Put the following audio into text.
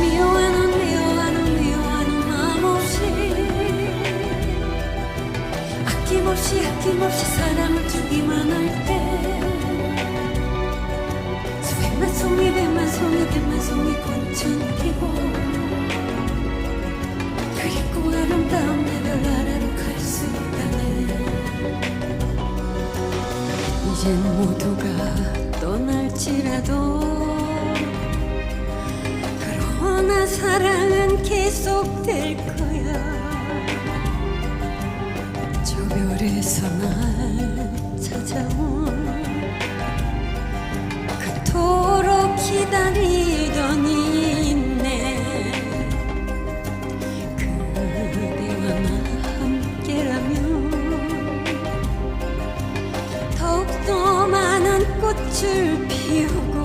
미워하는 미워하는 미워하는 마음 없이 아낌없이 아낌없이 사랑을 주기만 할 때 수백만 송이 백만 송이 백만 송이 꽃은 피고 그리고 아름다운 내별 나라로 갈 수 있다네 이젠 모두가 사랑은 계속될 거야. 저 별에서 날 찾아온 그토록 기다리던 이내 그대와 함께라면 더욱더 많은 꽃을 피우고